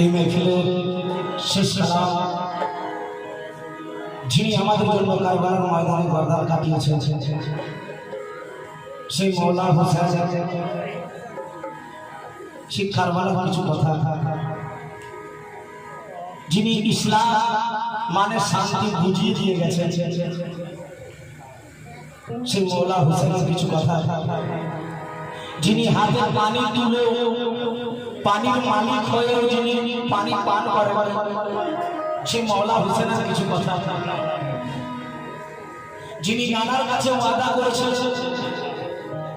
এই মেহফিলের শেষ যিনি আমাদের জন্য কারবালার ময়দানে গর্দান কাটিয়েছেন, সেই মৌলা হোসেন। সেই কারবালার কিছু কথা। যিনি ইসলাম মানে শান্তি বুঝিয়ে দিয়ে গেছেন, সেই মৌলা হোসেনের কিছু কথা। যিনি হাতে পানি তুলে পানির মালিক হয়েও যিনি পানি পান করেন সে মৌলা হোসেনের কিছু কথা। যিনি নানার কাছে ওয়াদা করেছেন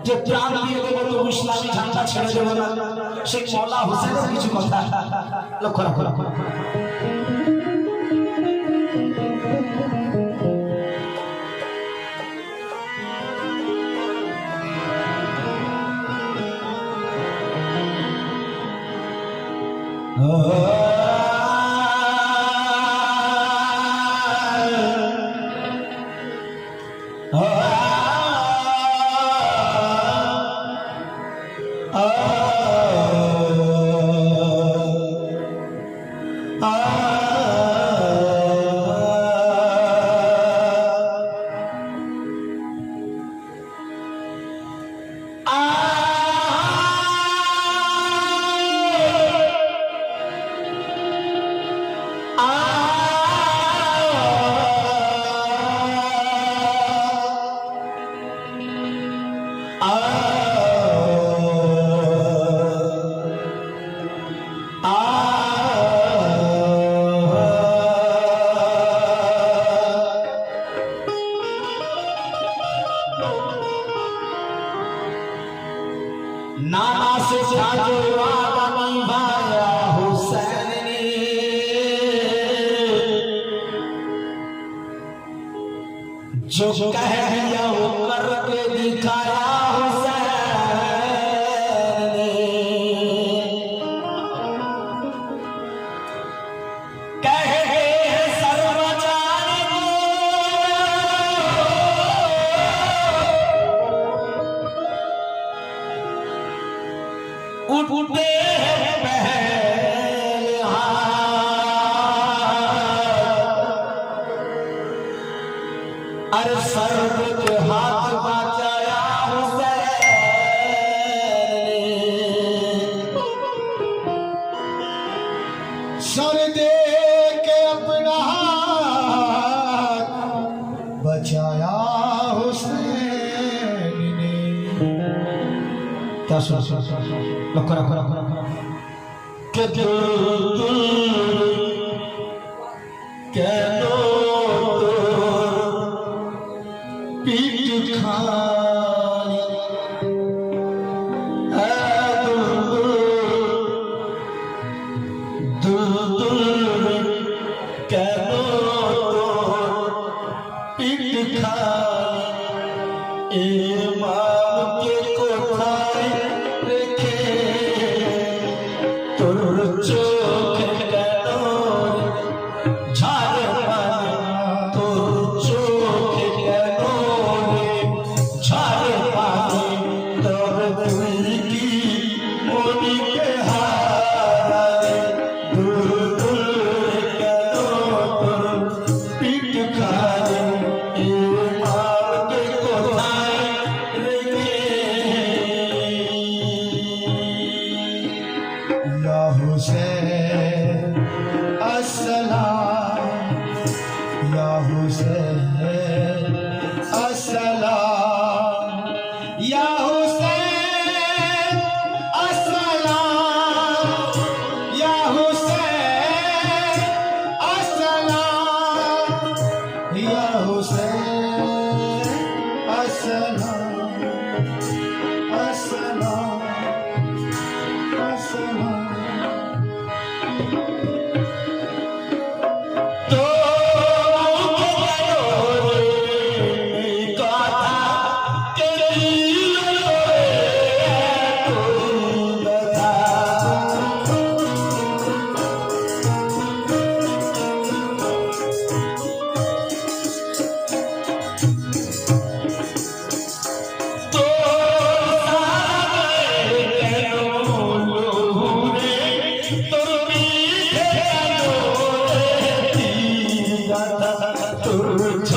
যে প্রাণ দিয়ে দেবো তো ইসলামী ঝান্ডা ছেড়ে দেবো না। সেই মৌলা হোসেনের কিছু কথা। লক্ষ্য রাখো লক্ষ্য রাখো। Oh. oh, oh. जो कह दिया वो करके दिखाया हुसैन আসুন। লক্ষ্য রাখো রাখো রাখো কেন পিঠ খা ए मा Yeah, Hussein, I said, Lord.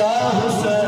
love.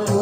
amor.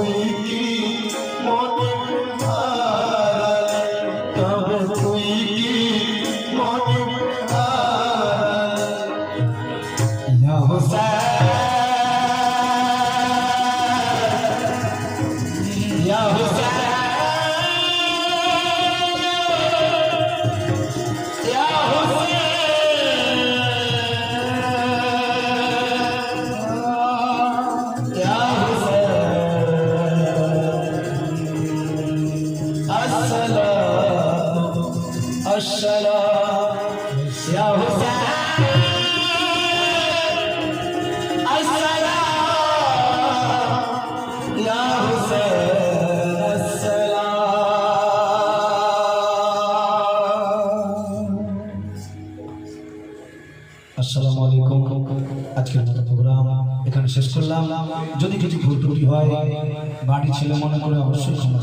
বাড়ি ছিল মনে করে অবশ্যই ক্ষমা